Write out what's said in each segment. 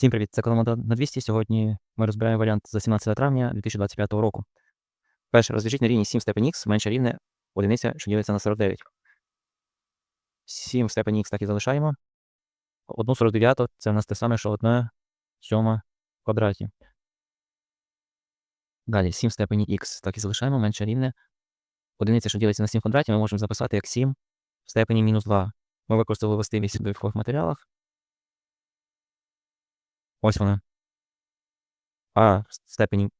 Всім привіт! Це коломода на 200. Сьогодні ми розбираємо варіант за 17 травня 2025 року. Перше, розв'яжіть на рівні 7 степень х менше рівне одиниця, що ділиться на 49. 7 степень х так і залишаємо. 1 49 це в нас те саме, що 1 сьома в квадраті. Далі 7 степені х так і залишаємо менше рівне. Одиниця, що ділиться на 7 в квадраті, ми можемо записати як 7 в степені мінус 2. Ми використали властивість в матеріалах. Ось вона. А в степені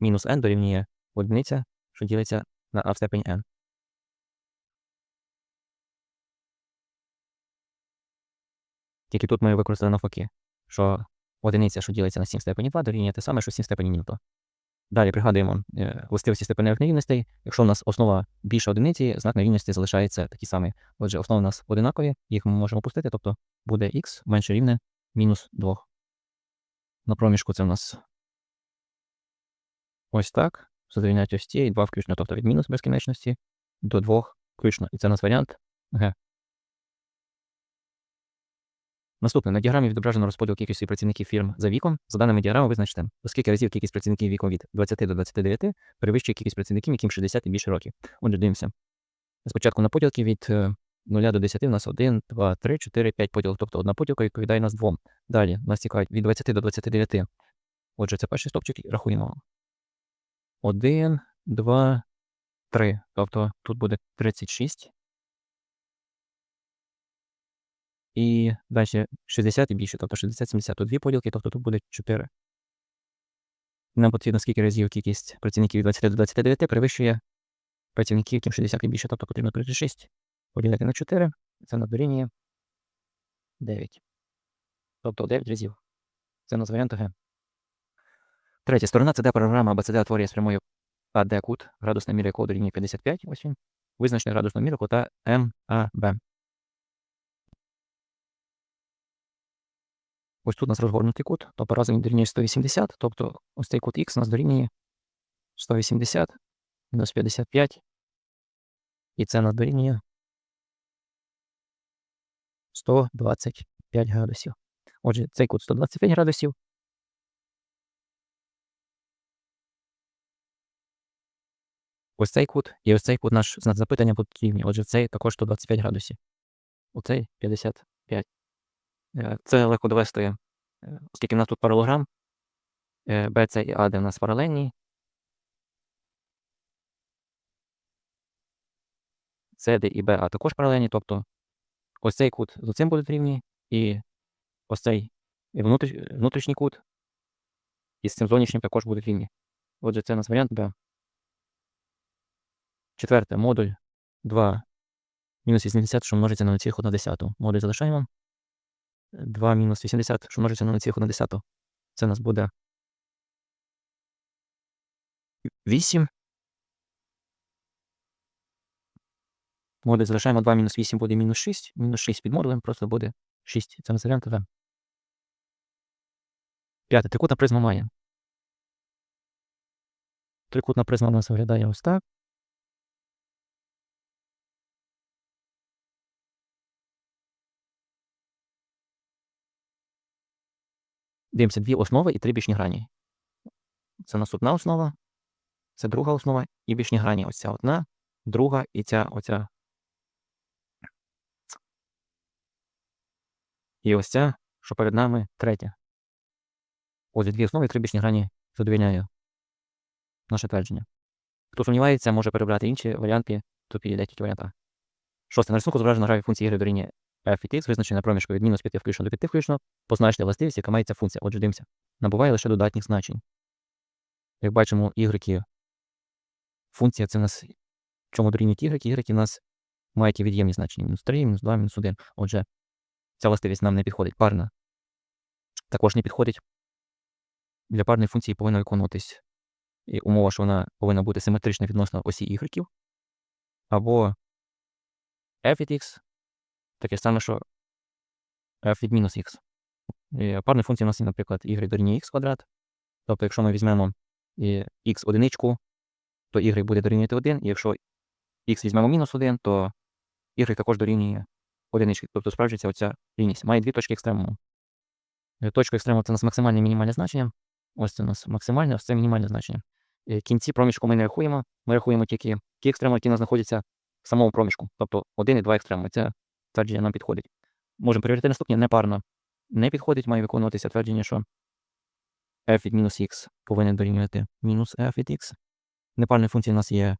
мінус n дорівнює одиниця, що ділиться на а в степені n. Тільки тут ми використали навпаки, що одиниця, що ділиться на 7 в степені 2, дорівнює те саме, що 7 в степені 2. Далі пригадуємо е, властивості степеневих нерівностей. Якщо у нас основа більше одиниці, знак нерівності залишається такий самий. Отже, основи у нас одинакові, їх ми можемо опустити, тобто буде х менше рівне мінус 2. На проміжку це у нас ось так. Задовільняють ось ці, і 2 включно, тобто від мінус безкінечності до 2 включно. І це у нас варіант Г. Наступне. На діаграмі відображено розподіл кількості працівників фірм за віком. За даними діаграми визначте, оскільки разів кількість працівників віком від 20 до 29 перевищує кількість працівників, яким 60 і більше років. Отже, дивимося. Спочатку на поділки від 0 е, до 10 у нас 1, 2, 3, 4, 5 поділок, тобто одна поділка відповідає нас двом. Далі нас цікавить від 20 до 29. Отже, це перший стопчик, і рахуємо. 1, 2, 3. Тобто тут буде 36. І далі 60 і більше, тобто 60-70. Тут дві поділки, тобто тут буде 4. Нам потрібно скільки разів кількість працівників від 20 до 29 перевищує працівників, яким 60 і більше, тобто потрібно 36 поділити на 4. Це на дорівнює 9. Тобто 9 разів. Це у нас варіант Г. Третя сторона це де програма АБЦД утворює з прямою АД кут, градусна міра якого дорівнює 55. Ось він. Визначений градусну міру кута МАБ. Ось тут у нас розгорнутий кут, тобто разом він дорівнює 180, тобто ось цей кут Х у нас дорівнює 180 мінус 55. І це у нас дорівнює 125 градусів. Отже, цей кут 125 градусів. Ось цей кут і ось цей кут наш знак запитання будуть рівні. Отже, цей також 125 градусів. Оцей 55. Е, це легко довести, е, оскільки в нас тут паралограм. BC е, і AD у нас паралельні. CD і BA також паралельні, тобто ось цей кут з цим будуть рівні, і ось цей внутрішній кут і з цим зовнішнім також будуть рівні. Отже, це у нас варіант B. Четверте, модуль 2 мінус 80, що множиться на 0,1. Модуль залишаємо. 2 мінус 80, що множиться на 0,1. Це у нас буде 8. Модуль залишаємо 2 мінус 8 буде мінус 6. Мінус 6 під модулем просто буде 6. Це варіант В. П'яте. Трикутна призма має. Трикутна призма у нас виглядає ось так. Дивимося дві основи і три бічні грані. Це наступна основа, це друга основа і бічні грані. Ось ця одна, друга і ця оця. І ось ця, що перед нами третя. Ось дві основи і три бічні грані задовільняє наше твердження. Хто сумнівається, може перебрати інші варіанти, тут підійде тільки варіант А. Шосте. На рисунку зображена графік функції ігри дорівнює f від x визначена проміжку від мінус 5 включно до 5 включно, позначте властивість, яка мається функція. Отже, дивимося. Набуває лише додатніх значень. Як бачимо, ігреки. Функція це у нас. Чому дорівнюють ігреки? Ігреки у нас мають від'ємні значення. Мінус 3, мінус 2, мінус 1. Отже, ця властивість нам не підходить. Парна також не підходить. Для парної функції повинна виконуватись і умова, що вона повинна бути симетрична відносно осі ігреків. Або f від x таке саме, що f від мінус х. Парні функції у нас є, наприклад, y дорівнює x квадрат. Тобто, якщо ми візьмемо x одиничку, то y буде дорівнювати 1, і якщо x візьмемо мінус 1, то y також дорівнює одинички. Тобто справджується оця рівність. Має дві точки екстремуму. Е, Точка екстрему це у нас максимальне і мінімальне значення. Ось це у нас максимальне, ось це мінімальне значення. Е, Кінці проміжку ми не рахуємо. Ми рахуємо тільки ті екстреми, які у нас знаходяться в самому проміжку. Тобто один і два екстреми. Це твердження нам підходить. Можемо перевірити наступні непарно. Не підходить, має виконуватися твердження, що f від мінус x повинен дорівнювати мінус f від x. Непарної функції у нас є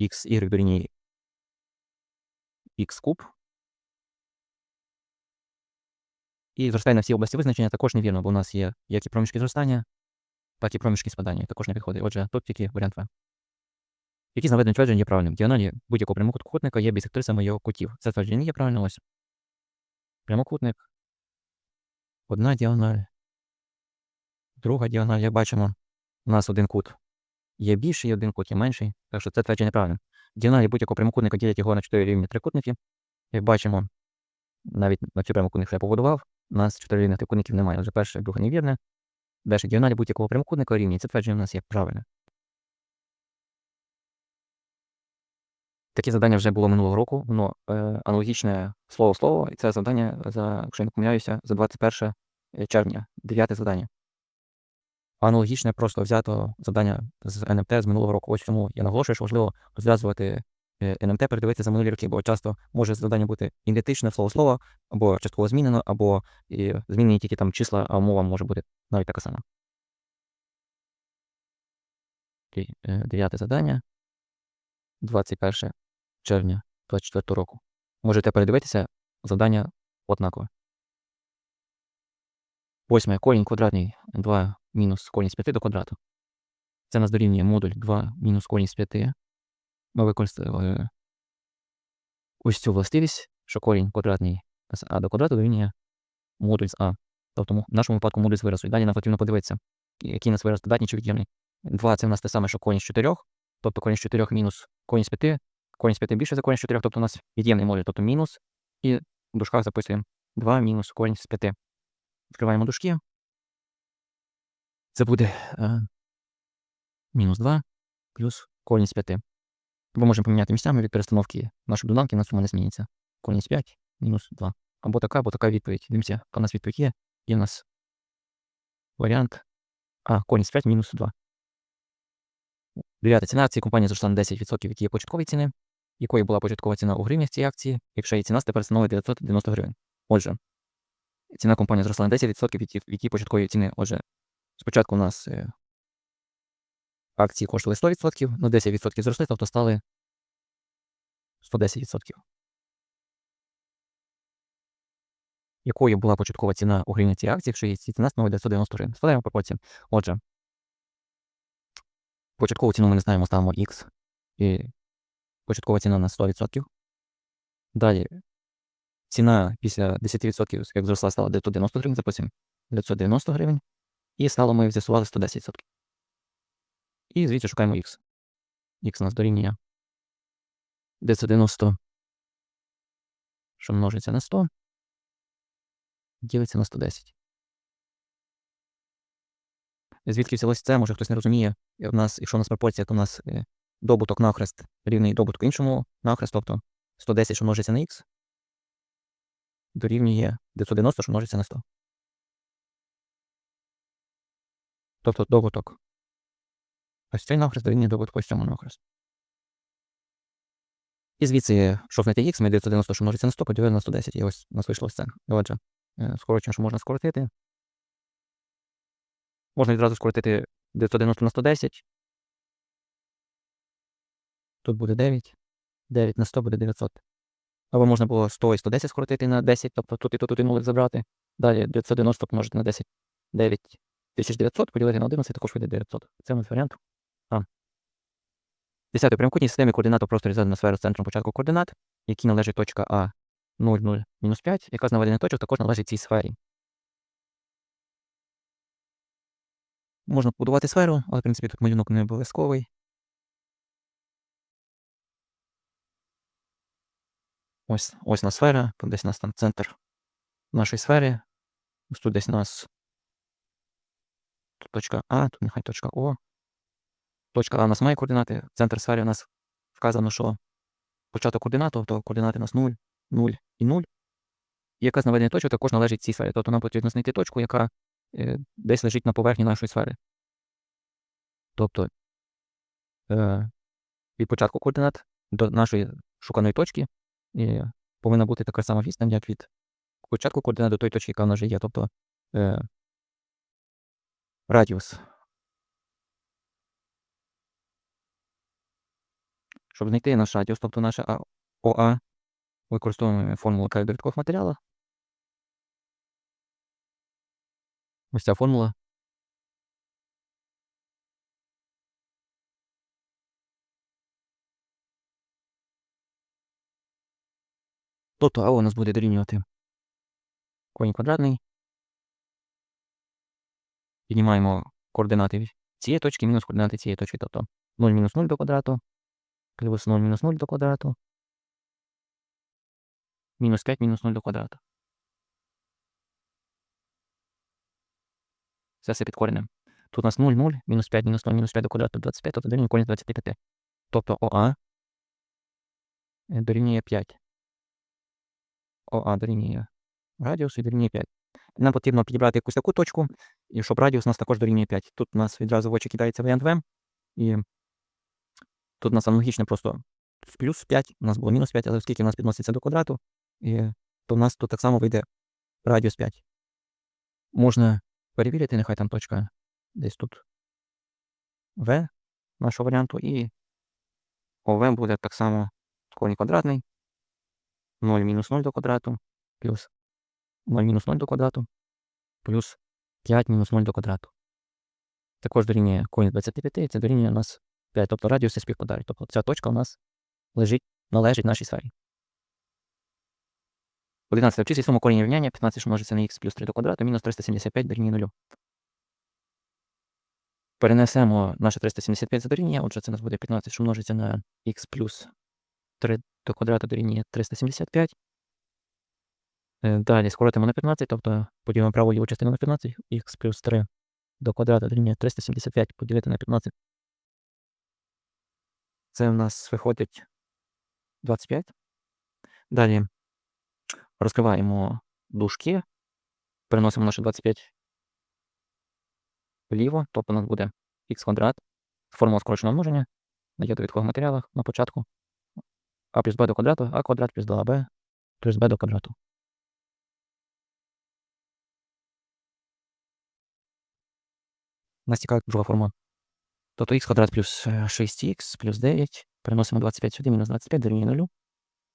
x, y дорівнює x куб. І зростає на всі області визначення також невірно, бо у нас є як і проміжки зростання, так і проміжки спадання. Також не підходить. Отже, тут тільки варіант В. Які з наведених тверджень є правильним? Діагоналі будь-якого прямокутника є бісектрисами його кутів. Це твердження є правильно ось. Прямокутник. Одна діагональ. Друга діагональ, як бачимо, у нас один кут є більший, один кут є менший. Так що це твердження правильно. Діагоналі будь-якого прямокутника ділять його на 4 рівні трикутники. Як бачимо, навіть на цю прямокутник, я побудував, у нас 4 рівних трикутників немає. Отже, перше, друге невірне. Далі діагоналі будь-якого прямокутника рівні. Це твердження у нас є правильне. Таке завдання вже було минулого року, воно е, аналогічне слово слово, і це завдання за, якщо я не помиляюся, за 21 червня, дев'яте завдання. Аналогічне просто взято завдання з НМТ з минулого року. Ось чому я наголошую, що важливо розв'язувати е, НМТ, передивитися за минулі роки, бо часто може завдання бути ідентичне слово слово, або частково змінено, або змінені тільки там числа, а мова може бути навіть така сама. Е, Дев'яте завдання. 21 червня 24 року. Можете передивитися завдання однакове. Восьме корінь квадратний 2 мінус корінь з 5 до квадрату. Це нас дорівнює модуль 2 мінус корінь з 5. Ми використали ось цю властивість, що корінь квадратний з а до квадрату дорівнює модуль з а. Тобто в нашому випадку модуль з виразу. І далі нам потрібно подивитися, який у нас вираз додатній чи від'ємний. 2 це в нас те саме, що корінь з 4, тобто корінь з 4 мінус корінь з 5. Корінь з 5 більше за корінь з 4, тобто у нас від'ємний модуль, тобто мінус. І в дужках записуємо 2 мінус корінь з 5. Відкриваємо дужки. Це буде е, мінус 2 плюс корінь з 5. Або можемо поміняти місцями від перестановки нашої доданки, на сума не зміниться. Корінь 5 мінус 2. Або така, або така відповідь. Дивимося, яка у нас відповідь є. Є у нас варіант. А, корінь 5 мінус 2. Дев'ята ціна акції компанії зросла на 10%, які є початкові ціни, якої була початкова ціна у гривнях цієї акції, якщо її ціна тепер становить 990 гривень. Отже, ціна компанії зросла на 10% від ті- від її початкової ціни. Отже, спочатку у нас е, акції коштували 100%, ну 10% зросли, тобто стали 110%. Якою була початкова ціна у гривні цієї акції, якщо її ціна становить 990 гривень? Складаємо пропорції. Отже, початкову ціну ми не знаємо, ставимо X. І початкова ціна на 100%. Далі ціна після 10%, як зросла, стала 990 гривень, записуємо 990 гривень. І стало ми з'ясували 110%. І звідси шукаємо X. X у нас дорівнює 990, що множиться на 100, ділиться на 110. Звідки взялось це, може хтось не розуміє. В нас, якщо у нас пропорція, то у нас е, добуток нахрест рівний добутку іншому нахрест, тобто 110, що множиться на х, дорівнює 990, що множиться на 100. Тобто добуток. Ось цей нахрест дорівнює добутку ось цьому нахрест. І звідси, що знайти х, ми 990, що множиться на 100, поділили на 110, і ось у нас вийшло це. Отже, скорочено, що можна скоротити. Можна відразу скоротити 990 на 110. Тут буде 9. 9 на 100 буде 900. Або можна було 100 і 110 скоротити на 10, тобто тут і тут і нулик забрати. Далі 990 помножити на 10. 9900 поділити на 11, також вийде 900. Це у нас варіант. А. Десятий прямокутній системі координат у просторі задана сфера з центром початку координат, якій належить точка А 0, 0, мінус 5, яка з наведених точок також належить цій сфері. Можна побудувати сферу, але, в принципі, тут малюнок не обов'язковий. Ось, ось на сфера, тут десь у нас там центр нашої сфери. Ось тут десь у нас тут точка А, тут нехай точка О. Точка А у нас має координати. Центр сфери у нас вказано, що початок координат, тобто координати у нас 0, 0 і 0. яка з наведених точок також належить цій сфері. Тобто нам потрібно знайти точку, яка е, десь лежить на поверхні нашої сфери. Тобто е, від початку координат до нашої шуканої точки е, повинна бути така сама відстань, як від початку координат до тої точки, яка в нас вже є. Тобто е, радіус. Щоб знайти наш радіус, тобто наше ОА, використовуємо формулу К в довідкових матеріалах. Ось ця формула. Тобто А у нас буде дорівнювати корінь квадратний. Піднімаємо координати цієї точки мінус координати цієї точки. Тобто 0 мінус 0 до квадрату, плюс 0 мінус 0 до квадрату, мінус 5 мінус 0 до квадрату. Це все під коренем. Тут у нас 0, 0, мінус 5, мінус 0, мінус 5 до квадрату 25, тобто дорівнює корінь 25. Тобто ОА е, дорівнює 5. ОА дорівнює радіус і дорівнює 5. Нам потрібно підібрати якусь таку точку, і щоб радіус у нас також дорівнює 5. Тут у нас відразу в очі кидається варіант В. І тут у нас аналогічно просто в плюс 5, у нас було мінус 5, але оскільки у нас підноситься до квадрату, і, то у нас тут так само вийде радіус 5. Можна перевірити, нехай там точка десь тут В нашого варіанту, і ОВ буде так само корінь квадратний. 0 мінус 0 до квадрату, плюс 0 мінус 0 до квадрату, плюс 5 мінус 0 до квадрату. Також дорівнює корінь 25, це дорівнює у нас 5, тобто радіуси співпадають. Тобто ця точка у нас лежить, належить нашій сфері. 11. Обчисліть суму корінь рівняння 15 що множиться на х плюс 3 до квадрату, мінус 375 дорівнює 0. Перенесемо наше 375 за дорівнює, отже, це у нас буде 15, що множиться на х плюс 3 до квадрату дорівнює 375. Е, Далі скоротимо на 15, тобто поділимо праву ліву частину на 15, х плюс 3 до квадрату дорівнює 375 поділити на 15. Це у нас виходить 25. Далі розкриваємо дужки, переносимо наше 25 вліво, тобто у нас буде х квадрат, формула скороченого множення, на є довідкових матеріалах на початку. А плюс b до квадрату, а квадрат плюс 2b плюс b до квадрату. Нас цікавить друга форма. Тобто х квадрат плюс 6х плюс 9. Переносимо 25 сюди, мінус 25 дорівнює 0.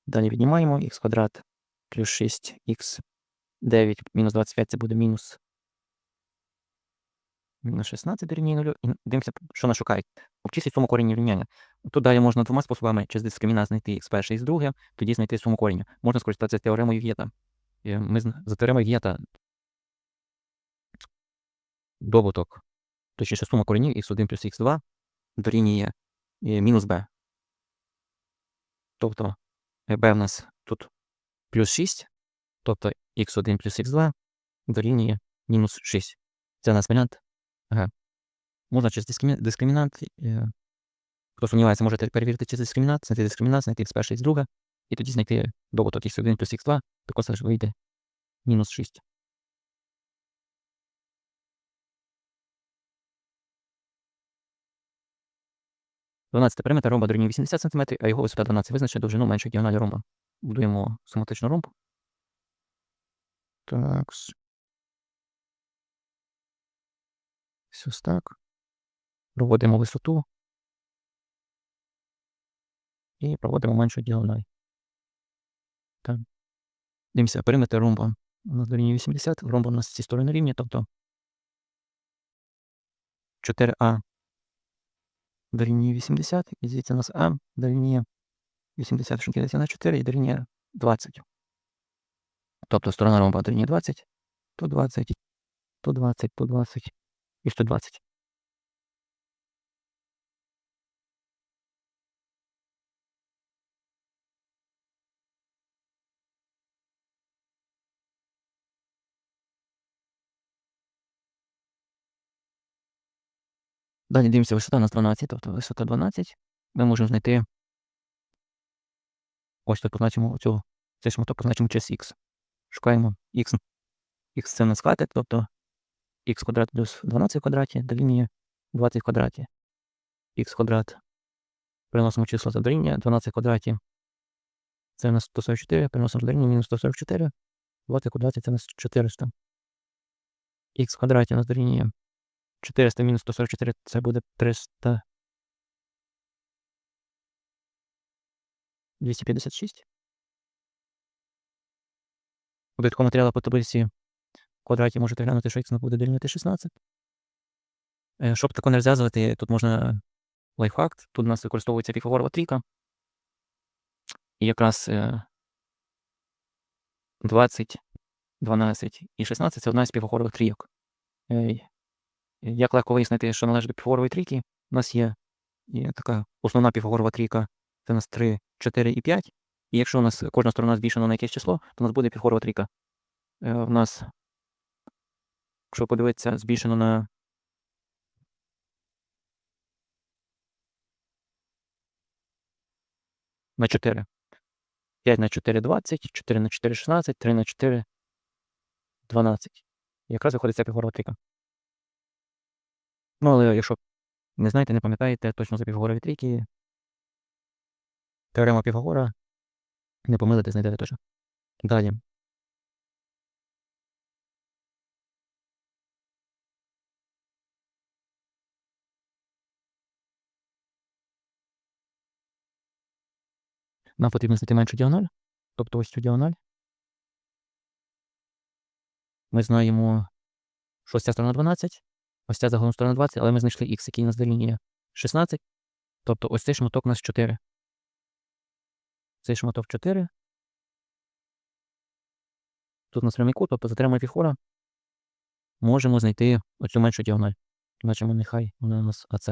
Далі віднімаємо х квадрат плюс 6х 9 мінус 25 це буде мінус. Мінус 16 дорівнює 0. І дивимося, що нас шукає. Обчисліть суму коріння рівняння. Тут далі можна двома способами через дискримінант знайти х перше і з друге, тоді знайти суму коріння. Можна скористатися теоремою В'єта. Ми зна- за теоремою В'єта добуток, точніше сума коренів х1 плюс х2 дорівнює е, мінус b. Тобто е, b в нас тут плюс 6, тобто х1 плюс х2 дорівнює мінус 6. Це у нас варіант Г. Можна через дискримі- дискримінант. е, Хто сумнівається, можете перевірити через дискримінант, знайти дискримінант, знайти х перше і з друге, і тоді знайти добуток х1 плюс х2, також вийде мінус 6. Дванадцяте периметр ромба дорівнює 80 см, а його висота 12 визначить довжину меншої діагоналі ромба. Будуємо симетричну ромб. Так. Ось так. Проводимо висоту. І проводимо меншу діагональ. Так. Дивимося, периметр ромба у нас дорівнює 80, ромб у нас ці сторони рівні, тобто 4А дорівнює 80, і звідси у нас А дорівнює 80, що на 4 і дорівнює 20. Тобто сторона ромба дорівнює 20, то 20, то 20, то 20 і 120. Далі дивимося, висота у нас 12, тобто висота 12. Ми можемо знайти. Ось тут позначимо цю, цей шматок позначимо через х. Шукаємо х. Х це у нас квадрат, тобто х квадрат плюс 12 в квадраті дорівнює 20 в квадраті. х квадрат. Переносимо число за дорівнює 12 в квадраті. Це у нас 144, переносимо дорівнює мінус 144. 20 в квадраті це у нас 400. х квадраті у нас дорівнює 400 мінус 144, це буде 300. 256. У додатковому матеріалу по таблиці в квадраті можете глянути, що х буде дорівнювати 16. Е, Щоб тако не розв'язувати, тут можна лайфхак. Тут у нас використовується піфагорова трійка. І якраз е, 20, 12 і 16 це одна з піфагорових трійок. Е, Як легко вияснити, що належить до піфагорової трійки, у нас є, така основна піфагорова трійка, це у нас 3, 4 і 5. І якщо у нас кожна сторона збільшена на якесь число, то у нас буде піфагорова трійка. Е, У нас, якщо подивитися, збільшено на на 4. 5 на 4 20, 4 на 4 16, 3 на 4 12. І якраз виходить ця піфагорова трійка. Ну, але якщо не знаєте, не пам'ятаєте точно за піфагорові трійки, теорема Піфагора, не помилите, знайдете точно. Далі. Нам потрібно знайти меншу діагональ, тобто ось цю діагональ. Ми знаємо, що ця сторона 12, ось ця загалом сторона 20, але ми знайшли х, який у нас дорівнює 16. Тобто ось цей шматок у нас 4. Цей шматок 4. Тут у нас прямий кут, тобто за теоремою Піфагора можемо знайти оцю меншу діагональ. Бачимо, нехай вона у нас АЦ.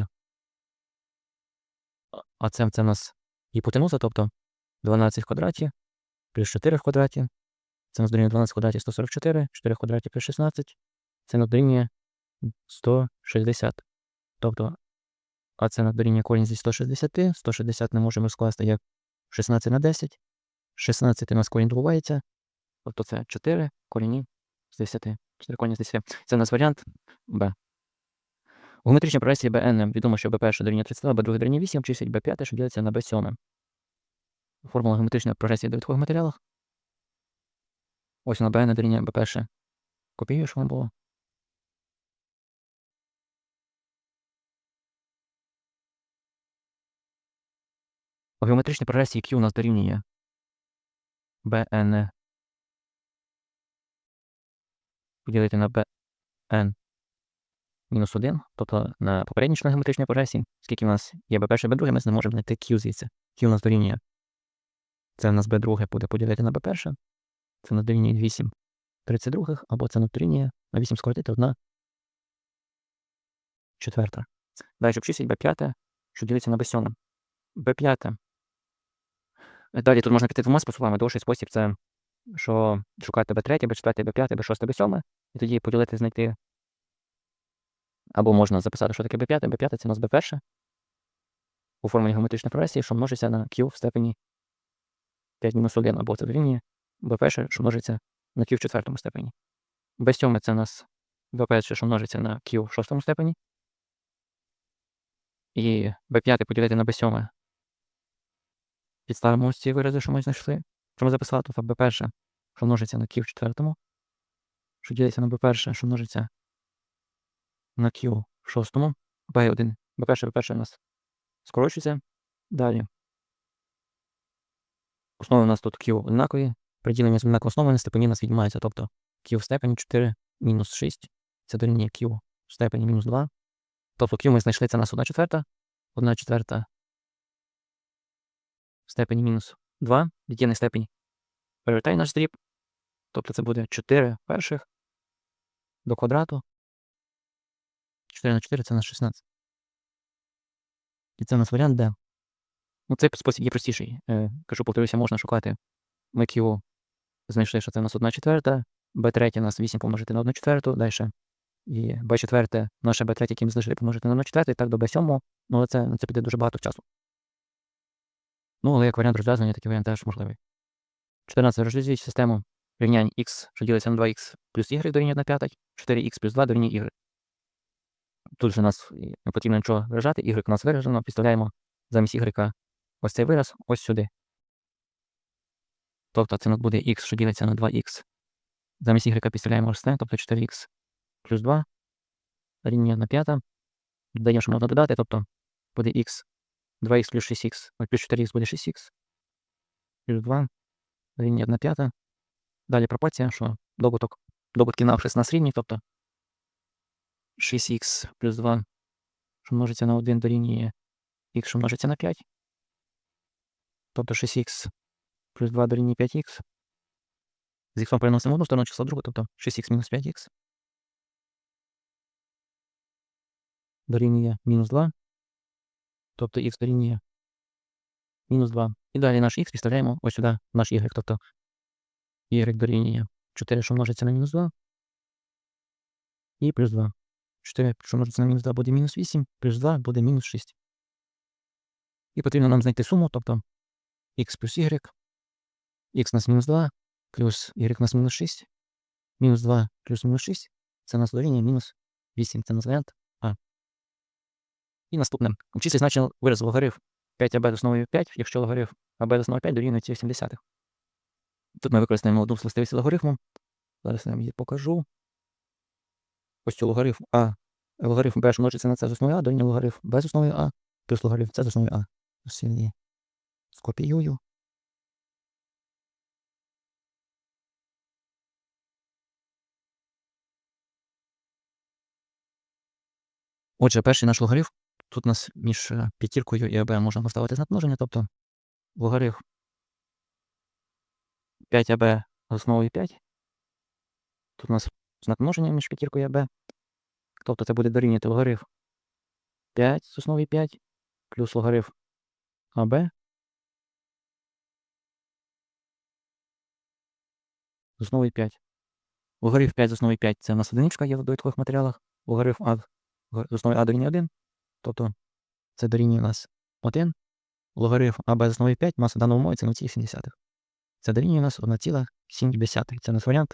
АЦ це у нас гіпотенуза, тобто 12 в квадраті плюс 4 в квадраті. Це у нас дорівнює 12 в квадраті 144, 4 в квадраті плюс 16. Це нас дорівнює 160. Тобто АЦ нас дорівнює корінь зі 160. 160 не можемо скласти як 16 на 10. 16 у нас корінь добувається. Тобто це 4 корінні з 10. 4 корінні з 10. Це у нас варіант Б. У геометричній прогресії BN відомо, що B1 дорівнює 32, B2 дорівнює 8, числить B5, що ділиться на B7. Формула геометричної прогресії в довідкових матеріалах. Ось на BN дорівнює B1. Копіюю, що воно було. У геометричній прогресії Q у нас дорівнює BN поділити на BN мінус 1, тобто на попередній член геометричної прогресії, скільки в нас є B1, B2, ми не можемо знайти Q звідси. Q у нас дорівнює. Це у нас B2 буде поділити на B1. Це у нас дорівнює 8 32, або це у нас дорівнює на 8 скоротити 1 четверта. Далі обчисліть B5, що ділиться на B7. B5. Далі тут можна піти двома способами. Довший спосіб це, що шукати B3, B4, B5, B6, B7, і тоді поділити, знайти. Або можна записати, що таке B5, B5 це у нас B1 у формулі геометричної прогресії, що множиться на Q в степені 5 мінус 1, або це дорівнює B1, що множиться на Q в четвертому степені. B7 це у нас B1, що множиться на Q в шостому степені. І B5 поділити на B7 підставимо ось ці вирази, що ми знайшли. Що ми записали тут b1, що множиться на q в четвертому, що ділиться на b1, що множиться на q в шостому, b1, b1, b1 у нас скорочується. Далі. Основи у нас тут q однакові. При діленні з однаковою основою на степені у нас віднімається, тобто q в степені 4 мінус 6, це дорівнює q в степені мінус 2. Тобто q ми знайшли, це у нас 1 четверта, 1 четверта степені мінус 2, від'ємний степень перевертай наш дріб. Тобто це буде 4 перших до квадрату. 4 на 4 це у нас 16. І це у нас варіант Д. Ну, цей спосіб є простіший. Е, кажу, повторюся, можна шукати. Ми Q знайшли, що це у нас 1 четверта, B3 у нас 8 помножити на 1 четверту, далі. І B4, наше B3, яке ми знайшли, помножити на 1 четверту, і так до B7, ну але це, це піде дуже багато часу. Ну, але як варіант розв'язання, такий варіант теж можливий. 14. Розв'язують систему рівнянь х, що ділиться на 2х плюс y дорівнює 1 п'ята, 4х плюс 2 дорівнює y. Тут же нас не потрібно нічого виражати, y у нас виражено, підставляємо замість y ось цей вираз ось сюди. Тобто це у нас буде х, що ділиться на 2х. Замість y підставляємо ось це, тобто 4х плюс 2 рівнює 1 п'ята. Додаємо, що можна додати, тобто буде х 2х плюс 6х, ой, плюс 4х буде 6х, плюс 2 рівня 1 п'ята. Далі пропорція, що добуток, добутки навшись нас рівні, тобто 6х плюс 2, що множиться на 1 дорівнює х, що множиться на 5. Тобто 6х плюс 2 дорівнює 5х. З х переносимо в одну сторону число в другу, тобто 6х мінус 5х. Дорівнює мінус 2. Тобто х дорівнює мінус 2. І далі наш х підставляємо ось сюди наш y, тобто y дорівнює 4, що множиться на мінус 2. І плюс 2. 4, що множиться на мінус 2, буде мінус 8, плюс 2 буде мінус 6. І потрібно нам знайти суму, тобто х плюс y, у нас мінус 2, плюс y нас мінус 6, мінус 2 плюс мінус 6, це нас дорівнює мінус 8, це у нас варіант. І наступне. Обчисліть значення виразу логарифм 5аб з основою 5, якщо логарифм аб з основою 5 дорівнює 80. Тут ми використаємо одну з властивості логарифму. Зараз я вам її покажу. Ось цю логарифм А. Логарифм Б, що множиться на це з основою А, дорівнює логарифм Б з основою А, плюс логарифм С з основою А. Ось скопіюю. Отже, перший наш логарифм. Тут у нас між е, п'ятіркою і АБ можна поставити знак множення, тобто логарифм 5АБ з основою 5. Тут у нас знак множення між п'ятіркою АБ. Тобто це буде дорівнювати логарифм 5 з основою 5 плюс логарифм АБ. З основою 5. Логарифм 5 з основою 5 це у нас одиничка є в довідкових матеріалах. Логарифм А з основою А дорівнює 1. Тобто це дорівнює у нас 1. Логарифм АБ з основою 5 маса даного умови це 0,7. Це дорівнює у нас 1,7. Це у нас варіант